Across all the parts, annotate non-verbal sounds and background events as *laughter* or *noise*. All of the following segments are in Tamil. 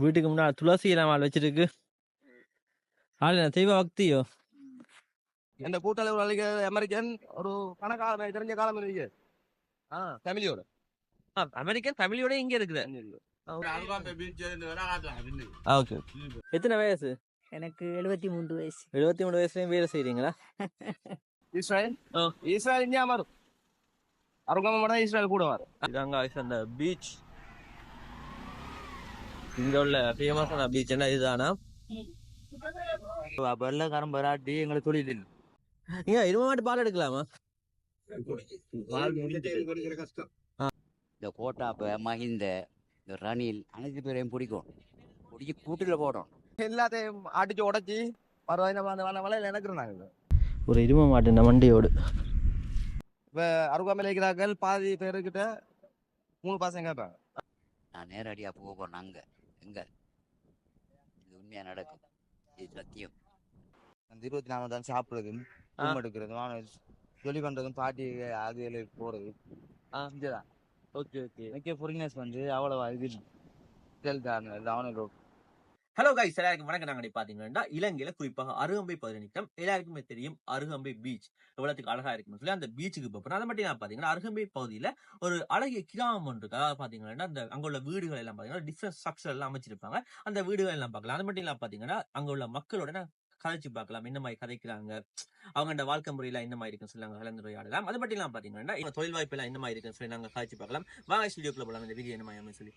வீட்டுக்கு முன்னாடி துளசி எல்லாம் ஆள் வச்சிருக்கு. ஆள் என்ன தெய்வ பக்தியோ? இந்த கூட்டாளி அழைக்க அமெரிக்கன்? ஒரு கணக்காலம் தெரிஞ்ச காலம் இருக்கு. ஆ ஃபேமிலியோட அமெரிக்கன் ஃபேமிலியோட இங்க இருக்குது. ஓகே. எத்தனை வயசு? எனக்கு எழுபத்தி மூன்று வயசு. எழுபத்தி மூணு வயசுலயும் வேலை செய்றீங்களா? இஸ்ரேல்? ஓ. இஸ்ரேல் இந்தியா மாறும் அருகாம மட்டும் இஸ்ரேல் கூட வரும். இதாங்க அந்த பீச். இங்க உள்ள ஃபேமஸான பீச் என்ன இதுதானா? வெள்ளக்காரன் பராட்டி எங்களை தொழில் இல்லை இங்க இரும மாட்டு பால் எடுக்கலாமா இந்த கோட்டாப்ப மஹிந்த இந்த ரணில் அனைத்து பேரையும் பிடிக்கும். பிடிச்சி கூட்டில் போடும் எல்லாத்தையும் அடிச்சு உடைச்சி பரவாயில்ல அந்த வள வலையில எனக்குறோம் நாங்கள் ஒரு இரும மாட்டு வண்டியோடு. இப்போ அருகாமையில் இருக்கிறார்கள் பாதி பேருக்கிட்ட மூணு பசங்க கேட்பாங்க. நான் நேரடியாக போக போகிறேன் அங்கே. எங்கே இது உண்மையாக நடக்கும். இது சத்தியம். அந்த இருபத்தி நாலு தான் சாப்பிடுறதும் ரூம் எடுக்கிறதும் ஜொலி பண்றதும் பாட்டி அது போறது. Okay okay. எனக்கு ஃபாரினர்ஸ் வந்து அவ்வளவா இது அவனோட ஹலோ கைஸ் எல்லாருக்கும் வணக்கம். நாங்கள் பார்த்தீங்கன்னா இலங்கையில் குறிப்பாக அருகம்பை பகுதி எல்லாருக்குமே தெரியும் அருகம்பை பீச் எவ்வளோத்துக்கு அழகாக இருக்குன்னு சொல்லி அந்த பீச்சுக்கு போகிறோம் அதை மட்டும் நான் பார்த்தீங்கன்னா அருகம்பை பகுதியில் ஒரு அழகிய கிராமம் ஒன்று இருக்கு. அதாவது பார்த்தீங்கன்னா அந்த அங்க உள்ள வீடுகள் எல்லாம் பார்த்தீங்கன்னா டிஃப்ரெண்ட் ஸ்ட்ரக்சர் எல்லாம் அமைச்சிருப்பாங்க. அந்த வீடுகள் எல்லாம் பார்க்கலாம். அது மட்டும் இல்லாம பார்த்தீங்கன்னா அங்க உள்ள மக்களோட நான் கதைச்சு பார்க்கலாம். என்ன மாதிரி கதைக்கிறாங்க? அவங்க வாழ்க்கை முறையில என்ன மாதிரி இருக்குன்னு சொல்லி நாங்கள் கலந்துரையாடலாம். அது மட்டும் இல்லாமல் பார்த்தீங்கன்னா தொழில் வாய்ப்பு எல்லாம் என்ன மாதிரி இருக்குன்னு சொல்லி நாங்கள் கதைச்சு பார்க்கலாம். வாங்க ஸ்டுடியோக்குள்ள போகலாம் இந்த வீடியோ என்ன மாதிரி சொல்லி.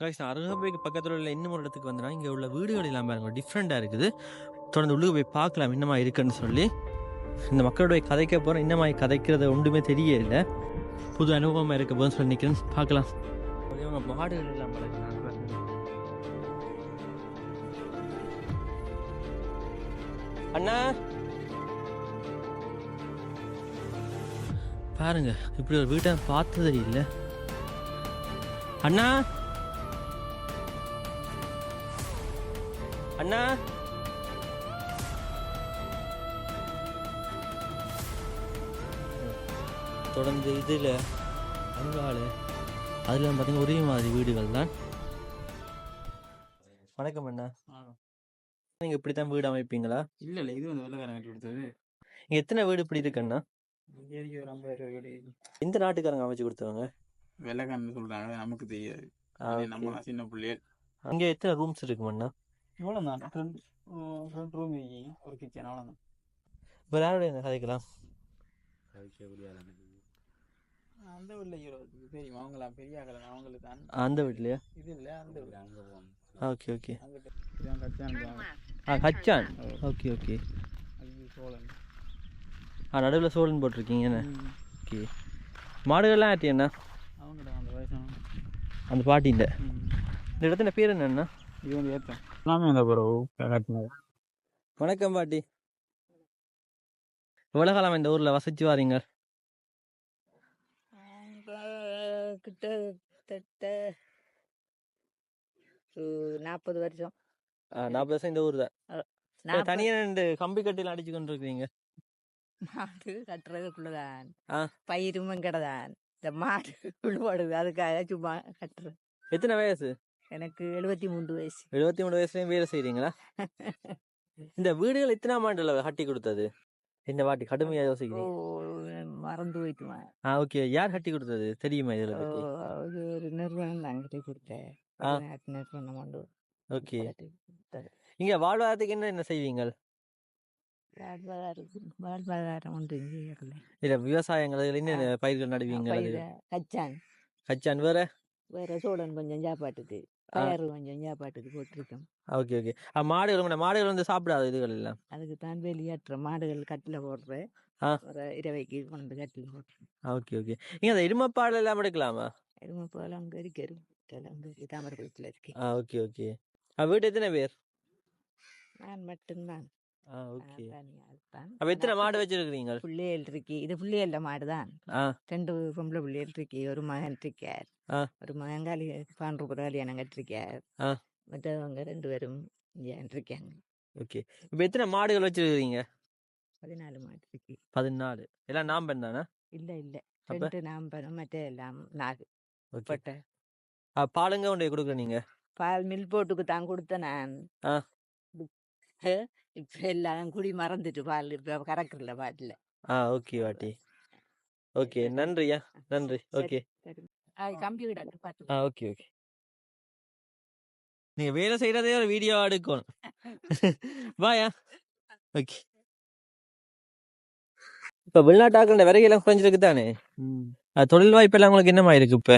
கைஸ் அருகம்பைக்கு பக்கத்தில் உள்ள இன்னும் ஒரு இடத்துக்கு வந்தனா இங்கே உள்ள வீடுகள் எல்லாம் பாருங்க டிஃப்ரெண்ட்டாக இருக்குது. தொடர்ந்து உள்ளுக்கு போய் பார்க்கலாம் என்னமா இருக்குன்னு சொல்லி. இந்த மக்களுடைய கதைக்க போகிறோம் இன்னமா கதைக்கிறது ஒன்றுமே தெரியல. புது அனுபவமாக இருக்க போதுன்னு சொல்லி நிற்கிறேன் பார்க்கலாம். இவங்க மாடுகள் எல்லாம் வளர்க்குறாங்க பாருங்க. அண்ணா! பாருங்க இப்படி ஒரு வீட்டை பார்த்ததே இல்லை. அண்ணா! அண்ணா. தொடர்ந்து இதில் அங்கால அதில் பார்த்தீங்கன்னா ஒரே மாதிரி வீடுகள் தான் வணக்கம் அண்ணா. நீங்கள் இப்படி தான் வீடு அமைப்பீங்களா? இல்ல இல்ல. இது வந்து வெள்ளக்காரன் கட்டி கொடுத்தது. இங்கே எத்தனை வீடு இப்படி இருக்குண்ணா இங்கே ஒரு ஐம்பது ரூபாய் வீடு. எந்த நாட்டுக்காரங்க அமைச்சு கொடுத்தவங்க? வெள்ளக்காரன் சொல்றாங்க. அது நமக்கு தெரியாது. நம்ம சின்ன பிள்ளைகள் அங்கே எத்தனை ரூம்ஸ் இருக்குமண்ணா? இவ்வளோ தான் ஃப்ரெண்ட் ஃப்ரெண்ட் ரூம் ஒரு கிச்சன் அவ்வளோதான் இப்போ யாரோட கதைக்கலாம் அந்த வீட்டில் இருபது தெரியும். அவங்களா? பெரிய ஆகலை அவங்களுக்கு தான். அந்த வீட்லையா? இது இல்லை அந்த வீடு. அங்கே போகணும் ஓகே ஓகே. ஆ கச்சான். Okay okay. அது சோழன். ஆ நடுவில் சோழன் போட்டிருக்கீங்க என்ன. ஓகே. மாடுகள்லாம் ஆட்டி என்ன? அவங்கட அந்த வயசான அந்த பாட்டின்ற ம். இந்த இடத்துல பேர் என்னண்ணா இது வந்து எல்லாமே கட்டினது வணக்கம் பாட்டி. எவ்வளோ காலம் இந்த ஊரில் வசிச்சு வாரீங்க? கிட்டத்தட்ட நாற்பது வருஷம். நாற்பது வருஷம் இந்த ஊர் தான் தனியாக ரெண்டு கம்பி கட்டில அடிச்சு கொண்டு இருக்கிறீங்க மாடு கட்டுறதுக்குள்ளதான். பயிரும் கிடதான் இந்த மாடு விழுபாடுது அதுக்காக சும்மா கட்டுறது. எத்தனை வயசு? எனக்கு எழுபத்தி மூன்று வயசு. எழுபத்தி மூணு வயசுலயும் வேலை செய்றீங்களா? இந்த வீடுகள் எத்தனை ஆண்டுல கட்டி கொடுத்தது? இந்த வாட்டி கடுமையா யோசிக்கிறீங்க. மறந்து போயிட்டுவேன் ஆ ஓகே. யார் கட்டி கொடுத்தது? தெரியுமா இதில் பத்தி? அது ஒரு நிறுவனம் தான் கிட்ட கொடுத்தேன். ஆ. வெளிநாட்டு நிறுவனம் கொண்டு ஓகே. கொடுத்தது. இங்க வாழ்வாதாரத்துக்கு என்ன என்ன செய்வீங்க வாழ்வாதாரம் வாழ்வாதாரம் ஒன்று செய்யல இல்ல விவசாயங்கள் என்ன பயிர்கள் நடுவீங்க பயிர கச்சான். கச்சான் வேற? வேற சோழன் கொஞ்சம் சாப்பாட்டுக்கு. பயறு கொஞ்சம் சாப்பாட்டுக்கு போட்டிருக்கோம். Okay okay. மாடுகள் உங்களோட மாடுகள் வந்து சாப்பிடாது இதுகள் எல்லாம் அதுக்கு தான் வெளியேற்ற மாடுகள் கட்டில போடுறேன். ஒரு இரவைக்கு கொண்டு கட்டில் போடுறேன். Okay okay. நீங்க அந்த இருமப்பாடல் எல்லாம் எடுக்கலாமா? எருமை போல அங்கே இருக்கு எருமை அங்கே இருக்கு தாமரை வீட்டில் இருக்கேன் ஆ ஓகே ஓகே. வீட்டு எத்தனை பேர்? நான் மட்டும்தான். அப்ப எத்தனை மாடு பிள்ளைகள் இருக்கு இது பிள்ளைகள மாடு தான். ரெண்டு பொம்பளை பிள்ளைகள் இருக்கு ஒரு மகன் இருக்கார். ஒரு மகன் காலி பாண்டு கல்யாணம் கட்டிருக்கார். மற்றவங்க ரெண்டு பேரும் இருக்காங்க. ஓகே. இப்போ எத்தனை மாடுகள் வச்சிருக்கிறீங்க? பதினாலு மாடு இருக்கு. பதினாலு. எல்லாம் நாம் தானே? இல்ல இல்ல? ரெண்டு மற்ற எல்லாம் ஓகே. பட்டை. பாலுங்க கொண்டு கொடுக்குற நீங்க. பால் மில் போட்டுக்கு தான் கொடுத்தேன் நான். இப்ப எல்லாம் குடி மறந்துட்டு பால் இப்ப கறக்குறல பாட்டில் ஆ ஓகே வாட்டி ஓகே நன்றியா நன்றி ஓகே கம்ப்யூட்டர் பார்த்து ஆ ஓகே ஓகே நீங்க வேலை செய்யறதே ஒரு வீடியோ எடுக்கணும் வாயா ஓகே இப்ப வெளிநாட்டாக்குற விறகையெல்லாம் குறைஞ்சிருக்கு தானே அது தொழில் வாய்ப்பு எல்லாம் உங்களுக்கு என்னமா இருக்கு இப்ப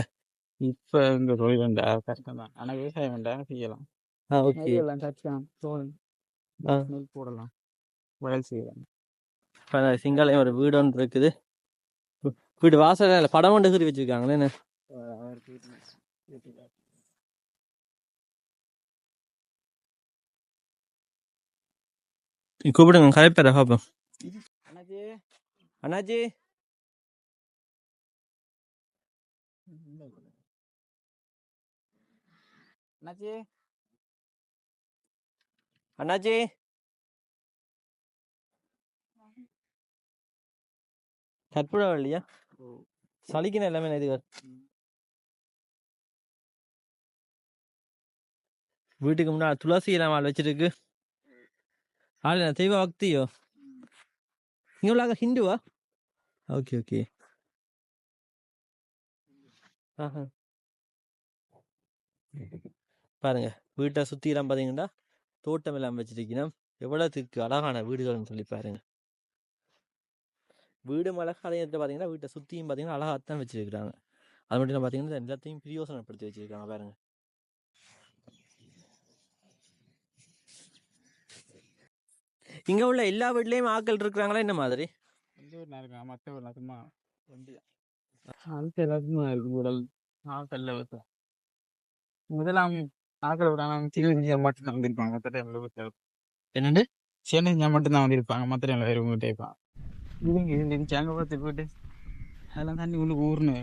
இப்ப இந்த தொழில் வேண்டாம் கஷ்டம் தான் ஆனா விவசாயம் வேண்டாம் செய்யலாம் ஆ ஓகே கஷ்டம் தோல் ஆ. நெல் போடலாம். வயல் செய்யலாம். இப்ப சிங்காலயம் ஒரு வீடு ஒன்று இருக்குது. வீ- வீடு வாசல்ல படம் ஒன்று கீறி வச்சிருக்காங்களே என்ன? அவருக்கு வீட்டுல- நீ கூப்பிடுங்க கலைப்பேர பாப்போம். அண்ணாச்சி. அண்ணாச்சி. அண்ணாச்சி. அண்ணாச்சி? கற்பூரம் இல்லையா சளிக்குன்னு எல்லாமே இது வீட்டுக்கு முன்னாடி துளசி எல்லாம் ஆள் வச்சிருக்கு. ஆள் என்ன தெய்வ பக்தியோ? உள்ளாக ஹிந்துவா? Okay okay. ஆஹா. பாருங்க வீட்டை சுத்தி எல்லாம் பாத்தீங்கன்னா தோட்டம் எல்லாம் வச்சிருக்கணும் எவ்வளவுக்கு அழகான வீடுகள்னு சொல்லி பாருங்க. வீடு அழகா அதே நேரத்துல பாத்தீங்கன்னா வீட்டை சுத்தியும் பாத்தீங்கன்னா அழகாத்தான் வச்சிருக்காங்க அது மட்டும் இல்ல பாத்தீங்கன்னா எல்லாத்தையும் பிரியோசனப்படுத்தி வச்சிருக்காங்க பாருங்க. இங்க உள்ள எல்லா வீட்லயும் ஆட்கள் இருக்கிறாங்களா? என்ன மாதிரி? முதலாம் நாக்கள் விடாம சின்ன செஞ்சா மட்டும் தான் வந்திருப்பாங்க மற்ற டைம்ல வீட்டில் என்னண்டு சின்ன செஞ்சா மட்டும் தான் வந்திருப்பாங்க மற்ற டைம்ல வேறு வீட்டே இருப்பாங்க. இவங்க இருந்துச்சு அங்கே பார்த்து போயிட்டு அதெல்லாம் தண்ணி உள்ளுக்கு ஊர்னு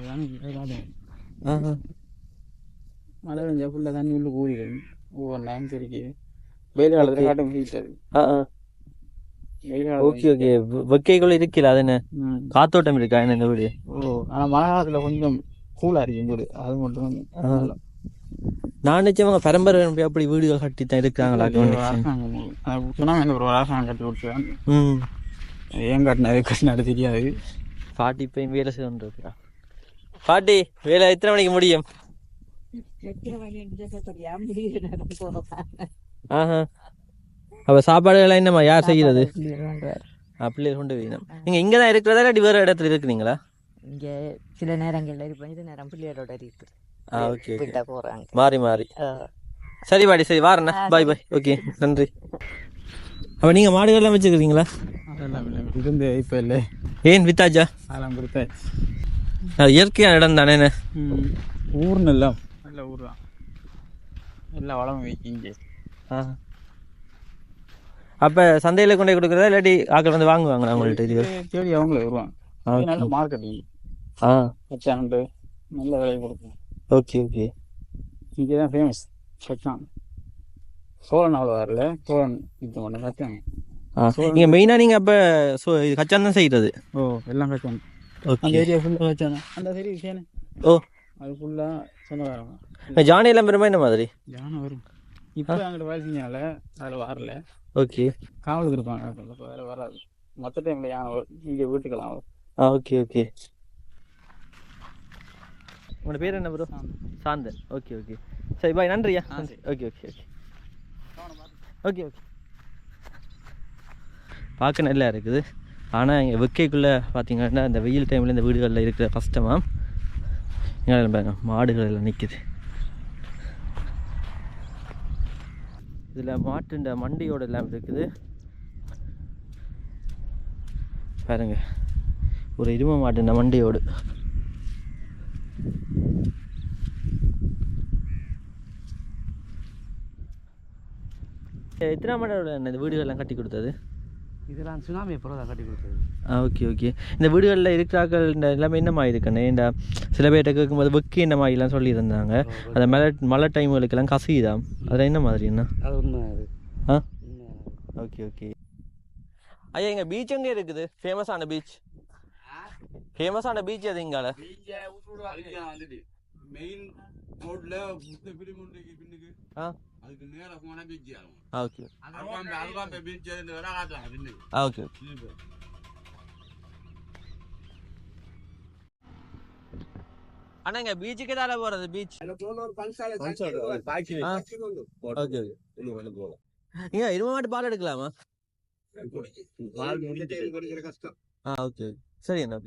மழை பெஞ்சா ஃபுல்லாக தண்ணி உள்ளுக்கு ஊறிடும். ஒவ்வொரு நேரம் தெரிக்கு வெயில் காலத்தில் காட்டும் ஹீட் அது. வெயில் ஓகே ஓகே வெக்கைக்குள்ள இருக்கல அது என்ன? காத்தோட்டம் இருக்கா என்ன வீடு? ஓ ஆனால் மழை காலத்தில் கொஞ்சம் கூலாக இருக்கும் வீடு. அது மட்டும். நான் நினைச்சவங்க பரம்பரை அப்படி வீடுகள் கட்டி தான் இருக்கிறாங்களா வந்து ஒரு அரசாங்கம் கட்டி கொடுத்துருக்காங்க ம். ஏன் கட்டினது கட்டினாரு தெரியாது. பாட்டி இப்ப வேலை செய்யணுன்றா பாட்டி வேலை எத்தனை மணிக்கு முடியும்? ஆஹா. அப்ப சாப்பாடு எல்லாம் என்னம்மா யார் செய்யறது? அப்படியே கொண்டு போயிடும் நீங்க இங்க தான் இருக்கிறதா இல்லாட்டி வேற இடத்துல இருக்கிறீங்களா? இங்க சில நேரங்கள்ல இருப்பேன் இது நேரம் பிள்ளையரோட இருக்கு. ஆ ஓகே மாறி மாறி. ஆ. சரி பாட்டி சரி வாரண்ணா. பாய் பாய் ஓகே நன்றி. அப்ப நீங்க மாடுகள்லாம் இல்லை இருந்து இப்போ இல்லை ஏன் வித்தாச்சா? அதெல்லாம் கொடுத்தேன் அது இயற்கையான இடம் தானே என்ன? ஊர்னு இல்லை. நல்ல ஊர் தான். எல்லா வளமும் வைக்கிங்க ஆ. அப்ப சந்தையில கொண்டு போய் கொடுக்குறதா இல்லாட்டி ஆக்கள் வந்து வாங்குவாங்களா உங்கள்ட்ட இது தேடி அவங்களே வருவாங்க. நல்ல மார்க்கெட்டிங் ஆ. நல்ல விலை கொடுக்கும். ஓகே ஓகே இங்கே தான் ஃபேமஸ் கச்சான் சோழன் அவ்வளோ வரல. சோழன் இது ஒன்று கச்சான் ஆ நீங்க மெயினா நீங்க அப்ப சோ இது கச்சான் தான் செய்யறது ஓ எல்லாம் கச்சான் அந்த ஏரியா ஃபுல்லாக கச்சான் அந்த சரி சேனே. ஓ. அது ஃபுல்லாக சொந்தக்காரங்க ஜானி எல்லாம் பெருமா என்ன மாதிரி? யானை வரும். இப்போ அங்கிட்ட வேலை செஞ்சால அதில் வரல. ஓகே காவலுக்கு இருப்பாங்க. வேலை வராது. மற்ற டைமில் யானை இங்கே ஆ ஓகே ஓகே உங்களோட பேர் என்ன ப்ரோ சாந்தன். ஓகே ஓகே சரி பாய் நன்றியா? நன்றி. Okay okay okay okay okay பார்க்க நல்லா இருக்குது. ஆனால் இங்கே வெக்கைக்குள்ளே பார்த்தீங்கன்னா இந்த வெயில் டைமில் இந்த வீடுகளில் இருக்கிற கஷ்டமாக இங்கே பாருங்க மாடுகள் எல்லாம் நிற்குது இதில் மாட்டுண்ட மண்டியோட எல்லாம் இருக்குது. பாருங்க. ஒரு இரும மாட்டுண்ட மண்டியோடு. எத்தனை மாடோட இந்த வீடுகள்லாம் கட்டி கொடுத்தது? இதெல்லாம் சுனாமி அப்புறம் தான் கட்டி கொடுத்தது. ஆ ஓகே ஓகே. இந்த வீடுகளில் இருக்கிறார்கள் இந்த எல்லாமே என்னமா இருக்குண்ணே இந்த சில பேர்கிட்ட கேட்கும்போது வெக்கி என்ன மாதிரிலாம் சொல்லியிருந்தாங்க. அந்த மழை மழை டைம்களுக்கெல்லாம் கசியுதாம் அதில் என்ன மாதிரி என்ன? அது உண்மை அது. ஆ? Okay okay. ஐயா எங்கள் பீச் எங்கே இருக்குது? ஃபேமஸான பீச் ஃபேமஸான பீச் அது இங்கால மெயின் ரோட்ல முத்த பிரிமுண்டைக்கு பின்னுக்கு. அதுக்கு நேரா போனா பீச் ஆகும் ஓகே அதுதான் பீச் பின்னுக்கு ஓகே அண்ணாங்க பீச்சுக்கு தானே போறது பீச் ஓகே நீங்க இருபது மாட்டு பால் எடுக்கலாமா ஆ ஓகே சரி அண்ணா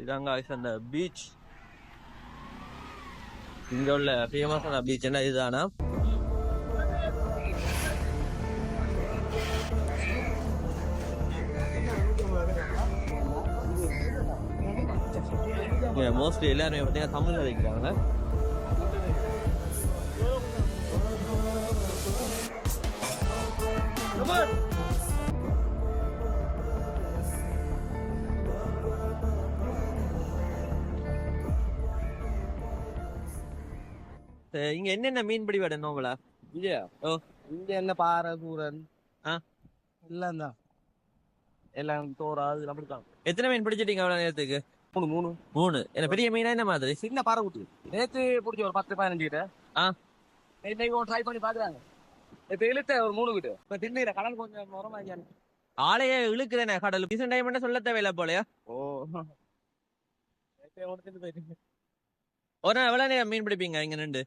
இதாங்க guys அந்த பீச் இங்க உள்ள ஃபேமஸான பீச் என்ன இதுதானா? மோஸ்ட்லி எல்லாருமே பார்த்தீங்கன்னா தமிழ் கதைக்கிறாங்க சரி, இங்க என்னென்ன மீன் பிடி வேணும் உங்கள? இல்லையா? ஓ. இங்க என்ன பாறை கூரன்? ஆ. எல்லாம் தான் எல்லாம் தோரா அது அப்படித்தான். எத்தனை மீன் பிடிச்சிட்டீங்க அவ்வளவு நேரத்துக்கு? மூணு மூணு. மூணு. என்ன பெரிய மீனா என்ன மாதிரி? சின்ன பாறை குட்டி நேத்து பிடிச்ச ஒரு பத்து பதினஞ்சு கிட்ட. ஆ. இன்னைக்கு ட்ரை பண்ணி பாக்குறாங்க இப்ப இழுத்த ஒரு மூணு கிட்ட. இப்ப திண்ணீர கடல் கொஞ்சம் உரமா ஆளையே இழுக்குறேனே கடல் ரீசெண்ட் டைம் சொல்ல தேவையில்ல போலயா. ஓ. ஒரு நாள் எவ்வளவு நேரம் மீன் பிடிப்பீங்க இங்க நின்று?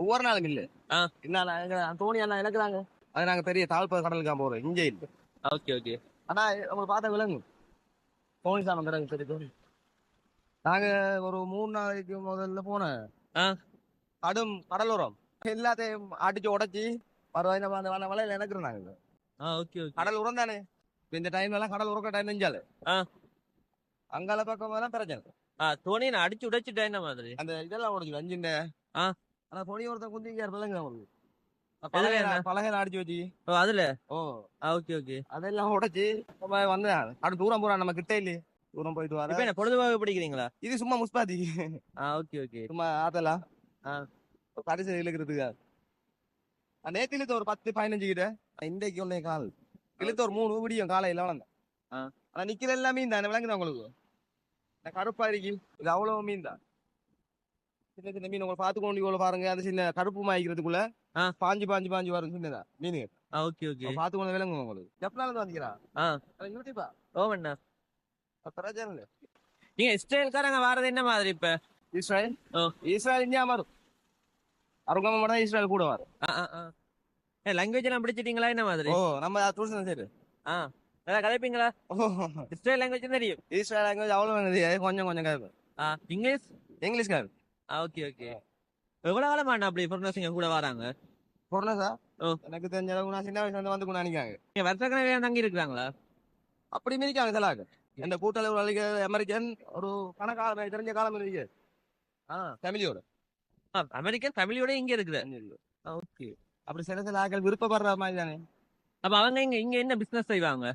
ஒவ்வொரு நாளும் இல்ல. என்ன தோணி எல்லாம் இழக்குறாங்க. அது நாங்க பெரிய தாழ்ப கடலுக்கா போறோம். இங்க இல்ல. Okay okay. ஆனா அவங்க பார்த்தா விலங்கு தோணி சாணம் பிறகு சரி தோணி. நாங்க ஒரு மூணு நாளைக்கு முதல்ல போனேன். கடும் கடலோரம். எல்லாத்தையும் அடிச்சு உடைச்சி மறுபடியும் அந்த வலையில இணக்குறோம் நாங்க கடல் உரம் தானே? இந்த டைம்ல எல்லாம் கடல் உறக்க டைம் நெஞ்சால. அங்கால பக்கம் எல்லாம் பிரச்சனை. தோனி நான் அடிச்சு உடைச்சிட்டேன் என்ன மாதிரி? அந்த இதெல்லாம் உடஞ்சு அஞ்சுண்ட ஆ. ஆனா துணி ஒருத்தன் குந்திங்க விலங்கு அவங்களுக்கு? பலகையில அடிச்சு வச்சு. ஓ அதுல? ஓ. Okay okay. அதெல்லாம் உடைச்சு வந்தேன் தூரம் போறான் நம்ம கிட்ட இல்லையே. தூரம் போயிட்டு வர. என்ன பொழுதுபோக்கு பிடிக்கிறீங்களா? இது சும்மா முஸ்பாதி ஆ ஓகே ஓகே. சும்மா ஆத்தலாம் ஆ. கடைசி இழுக்கிறதுக்கு? நேத்து இழுத்த ஒரு பத்து பதினஞ்சு கிட்ட. இன்றைக்கு ஒன்னே கால். இழுத்த ஒரு மூணு விடியும் காலையில வளர்ந்தேன். ஆனா நிக்கிற எல்லா மீன் தானே விளங்குதா உங்களுக்கு. இந்த கருப்பா இருக்கு இது அவ்வளவு மீன் தான். சின்ன சின்ன மீன். உங்களுக்கு பார்த்து கொண்டு இவ்வளவு பாருங்க. அந்த சின்ன கருப்பு மாய்க்கிறதுக்குள்ள. பாஞ்சு பாஞ்சு பாஞ்சு வரும் சின்னதா மீன் ஓகே ஓகே. பார்த்து கொண்டு விளங்குங்க உங்களுக்கு. இருந்து வந்துக்கிறா. யூடியூபா ஓமண்ணா பிரச்சனை இல்லை நீங்க இஸ்ரேல்காரங்க வாரது என்ன மாதிரி இப்ப? இஸ்ரேல்? ஓ. இஸ்ரேல் இந்தியா வரும் அருகாம மட்டும் இஸ்ரேல் கூட வரும். ஆ ஆ ஆ. ஏ லாங்குவேஜ் எல்லாம் பிடிச்சிட்டீங்களா? என்ன மாதிரி? ஓ நம்ம டூரிஸ்ட் சைடு ஆ. நல்லா கதைப்பீங்களா இஸ்ரேல் லாங்குவேஜ் தெரியும் இஸ்ரேல் லாங்குவேஜ் அவ்வளோ வேணுது கொஞ்சம் கொஞ்சம் கேட்பேன் ஆ இங்கிலீஷ் இங்கிலீஷ் ஆ ஓகே ஓகே எவ்வளவு காலமா அண்ணா அப்படி ஃபாரினர்ஸ் கூட வராங்க பொருளா சார் ஓ. எனக்கு தெரிஞ்ச அளவுக்கு நான் சின்ன வயசுல இருந்து வந்து கொண்டு நினைக்காங்க நீங்க வருஷக்கணக்கிலே தங்கி இருக்கிறாங்களா அப்படி மிதிக்காங்க சிலாக்கு எந்த கூட்டாளி ஒரு அழிக்க அமெரிக்கன் ஒரு கணக்கால தெரிஞ்ச காலம் இருக்கு ஆ ஃபேமிலியோட அமெரிக்கன் ஃபேமிலியோட இங்க இருக்குது ஓகே அப்படி சில சில ஆட்கள் விருப்பப்படுற மாதிரி தானே அப்ப அவங்க இங்க இங்க என்ன பிசினஸ் செய்வாங்க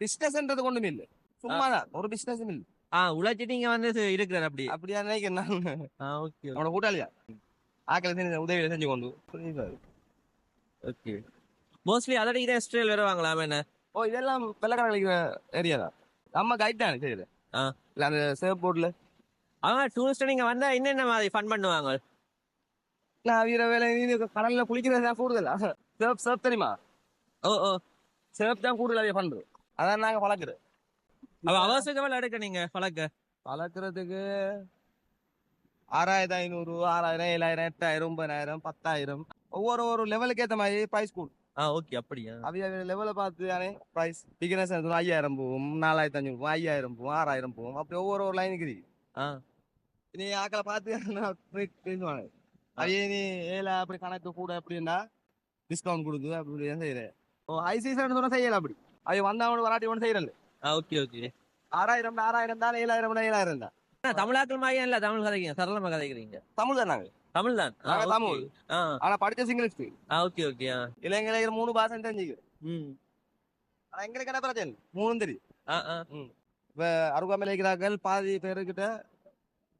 பிசினஸ்ன்றது ஒண்ணுமே இல்லை சும்மா தான் ஒரு பிசினஸ் இல்லை. ஆ உழைச்சிட்டு இங்க வந்து இருக்கிறார் அப்படி அப்படியா நினைக்கிறேன் நான். ஓகே அவனோட கூட்டாளியா? ஆக்கள் செஞ்சு உதவி செஞ்சு கொண்டு ஓகே. மோஸ்ட்லி அதோட இதே இஸ்ரேல் வருவாங்களா என்ன? ஓ இதெல்லாம் கழிக்கிற ஏரியா தான். நம்ம கைட் தானே சரி ஆ. இல்ல அந்த சேவ் போர்ட்ல அவங்க டூரிஸ்ட் நீங்க வந்தா என்னென்ன மாதிரி ஃபன் பண்ணுவாங்க? நான் வீர வேலை கடல்ல குளிக்கிறது தான் கூடுதலா? *laughs* சேவ் சேவ் தெரியுமா? ஓ ஓ. சேவ் தான் கூடுதலாவே பண்றோம் அதான் நாங்க பழக்குறோம் அவ அவசர வேலை எடுக்க நீங்க? பழக்க? பழக்கிறதுக்கு ஆறாயிரத்தி ஐநூறு ஆறாயிரம் ஏழாயிரம் எட்டாயிரம் ஒன்பதாயிரம் பத்தாயிரம். ஒவ்வொரு ஒரு லெவலுக்கு ஏற்ற மாதிரி ப்ரைஸ் கூடும் ஆ ஓகே அப்படியா? அவைய லெவலை பார்த்து தானே ப்ரைஸ் பிகினஸ் ஐயாயிரம் போகும் நாலாயிரத்தி அஞ்சூறு போகும் ஐயாயிரம் போகும் ஆறாயிரம் போகும். அப்படி ஒவ்வொரு ஒரு லைனுக்கு ஆ. நீ ஆக்களை பார்த்து பேசுவாங்க அவையே நீ ஏழை அப்படி கணக்கு கூட அப்படின்னா டிஸ்கவுண்ட் கொடுக்குது அப்படி தான் செய்யறேன் ஓ ஹை சீசன் சொன்னா செய்யல அப்படி. அவை வந்தவனு வராட்டி ஒன்று செய்யறல ஆ ஓகே ஓகே. ஆறாயிரம் ஆறாயிரம் தான் ஏழாயிரம் ஏழாயிரம் தான். தமிழாக்கள் மாதிரி இல்ல தமிழ் கதைக்கிறீங்க சரளமா கதைக்கிறீங்க? தமிழ் தான் நாங்க. தமிழ் தான். தமிழ். ஆனா படிச்ச சிங்கிலீஷ் ஆ ஓகே ஓகே இளைஞர் மூணு பாசம் தெரிஞ்சுக்கு ஆனா எங்களுக்கு என்ன பிரச்சனை? மூணும் தெரியும். இப்ப அருகாமையில் இருக்கிறார்கள் பாதி பேருக்கிட்ட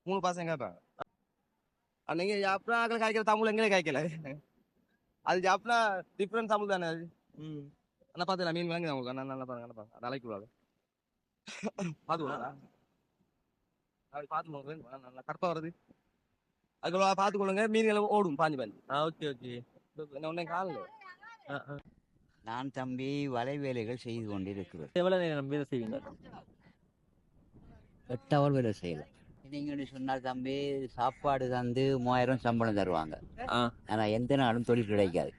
மூணு பாசம் கேட்பாங்க. அன்னைக்கு ஜாப்னா காய்க்கிற தமிழ் எங்களே காய்க்கல. அது ஜாப்னா டிஃப்ரெண்ட் தமிழ் தானே அது. அண்ணா பார்த்து மீன் வாங்கி உங்களுக்கு. அண்ணா நல்லா பாருங்க நல்லா பாருங்க. நாளைக்கு விடாது அப்படி பார்த்து நல்லா கற்பா வருது. அதுக்குள்ள பார்த்துக்கொள்ளுங்க மீன்கள் ஓடும். பாஞ்சு பாஞ்சு. ஆ ஓகே ஓகே. என்ன ஒன்றே காலில்? நான் தம்பி வலை வேலைகள் செய்து கொண்டிருக்கிறேன். எவ்வளவு நேரம் வேலை செய்வீங்க? எட்டு அவர் வேலை செய்யலாம் நீங்கள் சொன்னால் தம்பி சாப்பாடு தந்து மூவாயிரம் சம்பளம் தருவாங்க. ஆ. ஆனால் எந்த நாளும் தொழில் கிடைக்காது.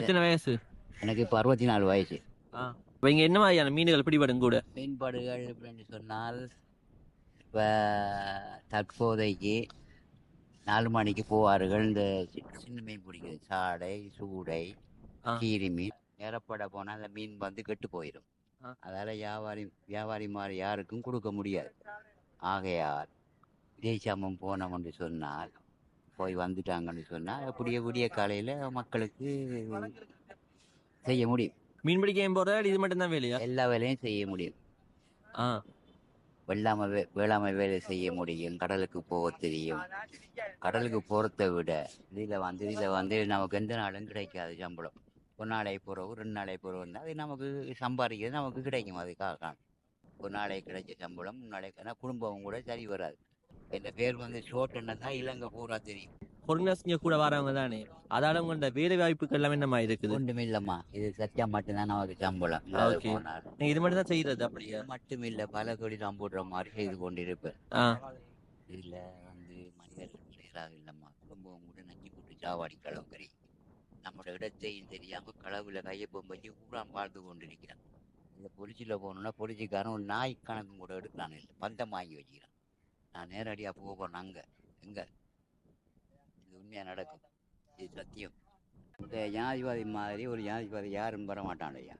எத்தனை வயசு? எனக்கு இப்போ அறுபத்தி நாலு வயசு இப்ப இங்க என்ன மாதிரியான மீன்கள் பிடிபடும் கூட? மீன்பாடுகள் அப்படின்னு சொன்னால் இப்போ தற்போதைக்கு நாலு மணிக்கு போவார்கள். இந்த சின்ன மீன் பிடிக்கிறது சாடை சூடை. கீரி மீன். நேரப்பட போனால் அந்த மீன் வந்து கெட்டு போயிடும். அதால் வியாபாரி வியாபாரி மாதிரி யாருக்கும் கொடுக்க முடியாது. ஆகையால் விஜயசாமம் போனோம்னு சொன்னால் போய் வந்துட்டாங்கன்னு சொன்னால் அப்படியே விடிய காலையில் மக்களுக்கு செய்ய முடியும். மீன் பிடிக்க போறதா இது மட்டும் தான் வேலையா? எல்லா வேலையும் செய்ய முடியும். ஆ. வெள்ளாமை வே வேளாண்மை வேலை செய்ய முடியும். கடலுக்கு போக தெரியும். கடலுக்கு போகிறத விட இதில் வந்து இதில் வந்து நமக்கு எந்த நாளும் கிடைக்காது சம்பளம். ஒரு நாளை போகிறவு ரெண்டு நாளை போகிறவு அது நமக்கு சம்பாதிக்கிறது நமக்கு கிடைக்கும். அதுக்காக ஒரு நாளைக்கு கிடைச்ச சம்பளம் நாளைக்கு குடும்பம் கூட சரி வராது. இந்த பேர் வந்து ஷோட் என்ன தான் இலங்கை பூரா தெரியும். ஃபாரினர்ஸ் இங்க கூட வரவங்க தானே. அதால உங்களோட வேலை வாய்ப்புகள் எல்லாம் என்னமா இருக்குது? ஒன்றும் இல்லைம்மா. இது சத்தியா மட்டும்தான் நமக்கு சம்பளம். போனால் நீங்க இது மட்டும் தான் செய்யறது அப்படியா? மட்டும் இல்லை. பல தொழில் நான் போடுற மாதிரி செய்து கொண்டிருப்பேன். இதில் வந்து மனிதர்கள் செய்கிறாக இல்லைம்மா. குடும்பம் கூட நஞ்சு போட்டு சாவாடி களவுக்கறி நம்மளோட இடத்தையும் தெரியாமல் களவுல கையப்பம் வச்சு ஊரா வாழ்ந்து கொண்டிருக்கிறான். இந்த பொலிச்சியில் போகணுன்னா பொலிச்சிக்காரன் ஒரு நாய் கணக்கு கூட எடுக்கிறான். இல்லை பந்தம் வாங்கி வச்சுக்கிறான். நான் நேரடியாக போக போகிறேன் அங்கே. எங்கே? உண்மையாக நடக்கும். இது சத்தியம். இந்த ஜனாதிபதி மாதிரி ஒரு ஜனாதிபதி யாரும் வர மாட்டான் ஐயா.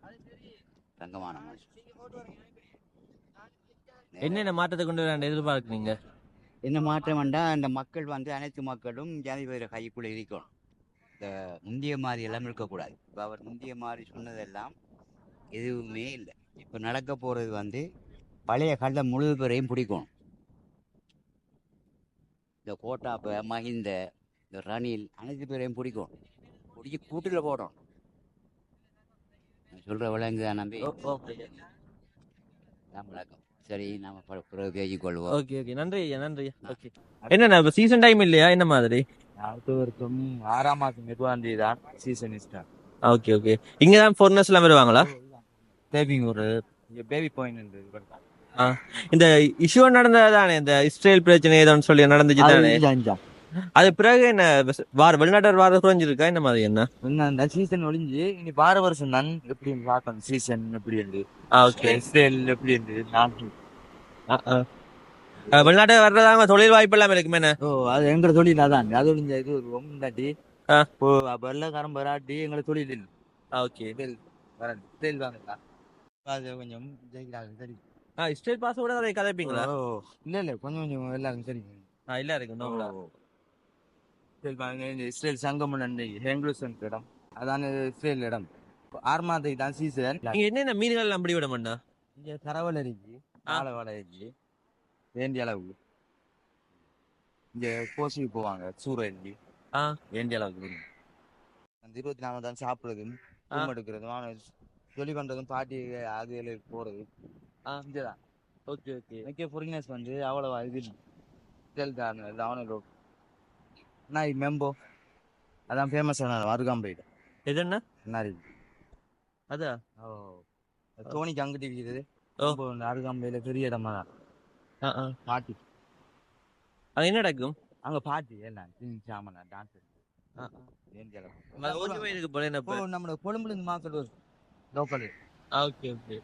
தங்கமான மனுஷன். என்னென்ன மாற்றத்தை கொண்டு வர எதிர்பார்க்குறீங்க? என்ன மாற்றம் வேண்டாம் அந்த மக்கள் வந்து அனைத்து மக்களும் ஜனாதிபதி கைக்குள்ளே இருக்கணும். இந்த முந்திய மாதிரி எல்லாம் இருக்கக்கூடாது. இப்போ அவர் முந்திய மாதிரி சொன்னதெல்லாம் எதுவுமே இல்லை. இப்போ நடக்க போகிறது வந்து பழைய கள்ள முழு பேரையும் பிடிக்கணும். இந்த கோட்டாப்ப மஹிந்த இந்த ரணில் அனைத்து பேரையும் பிடிக்கணும் பிடிச்சி கூட்டில் போடணும். சொல்கிற விலங்கு நம்பி. ஓகே. தான் வழக்கம் சரி நம்ம பிற- பிறகு பேசிக்கொள்வோம். Okay okay. நன்றி ஐயா நன்றி ஓகே. என்னண்ணா இப்போ சீசன் டைம் இல்லையா? என்ன மாதிரி? அடுத்த வருஷம் ஆறாம் மாதம் இருபதாம் தேதி தான் சீசன் ஸ்டார்ட் ஓகே ஓகே. இங்க தான் ஃபாரினர்ஸ் எல்லாம் வருவாங்களா? பேபிங் ஒரு பேபி பாயிண்ட் இந்த இஷ்யூ நடந்ததானே? இந்த இஸ்ரேல் பிரச்சனை ஏதோன்னு சொல்லி நடந்துச்சு தானே அது பிறகு என்ன வார வெளிநாட்டர் வார குறைஞ்சிருக்கா? என்ன மாதிரி என்ன? அந்த சீசன் ஒளிஞ்சு இனி வார வருஷம் தான் எப்படி பார்க்கணும் சீசன் எப்படி இருந்து? ஓகே இஸ்ரேல் எப்படி இருந்து? நாட்டு. வெளிநாட்டு வர்றதாங்க தொழில் வாய்ப்பு எல்லாம் இருக்குமே ஓ அது எங்க தொழில் அதான். அது ஒளிஞ்ச இது ரொம்பாட்டி ஆ. இப்போ வெள்ளக்காரன் வராட்டி எங்களை தொழில் இல்லை. ஓகே இஸ்ரேல் வாங்க அது கொஞ்சம் ஜெயிக்கிறாங்க சரி. ஆ இஸ்ரேல் பாஸ் கூட கதைப்பீங்களா? ஓ இல்ல இல்ல. கொஞ்சம் கொஞ்சம் எல்லாரும் சரி. ஆ இல்ல இருக்கு இஸ்ரேல் சங்கம் ஹெங்குலுசன் இடம். அதான இஸ்ரேல் இடம். ஆறு மாதத்துக்கு தான் சீசன். நீங்க என்னென்ன மீன்கள் எல்லாம் பிடி விட மாட்டா இங்க தரவல் இருக்கு ஆ. ஆலை வலை இருக்கு வேண்டிய அளவு. இங்க கோசிக்கு போவாங்க சூரியன்டி ஆ. வேண்டிய அளவுக்கு. அந்த இருபத்தி நாலு தான் சாப்பிடுறதும். ரூம் எடுக்கிறதும் சொல்லி பண்றதும் பாட்டி அது போறது. இங்கதான். Okay okay. எனக்கே ஃபாரினர்ஸ் வந்து அவ்வளவா இது தெலுங்கான அவனோ நான் மெம்போ. அதான் ஃபேமஸ் ஆன அருகாம்பைடு இது என்ன நாரி அதா? ஓ தோனிக்கு அங்கிட்டு இருக்குது ஓ. ரொம்ப அருகாம்பையில பெரிய இடமா தான். பாட்டி. அது என்ன நடக்கும் அங்க பாட்டி எல்லாம் சாமனா டான்ஸ் என்ன நம்மளோட கொழும்புல இருந்து மாக்கள் லோக்கல். Okay okay.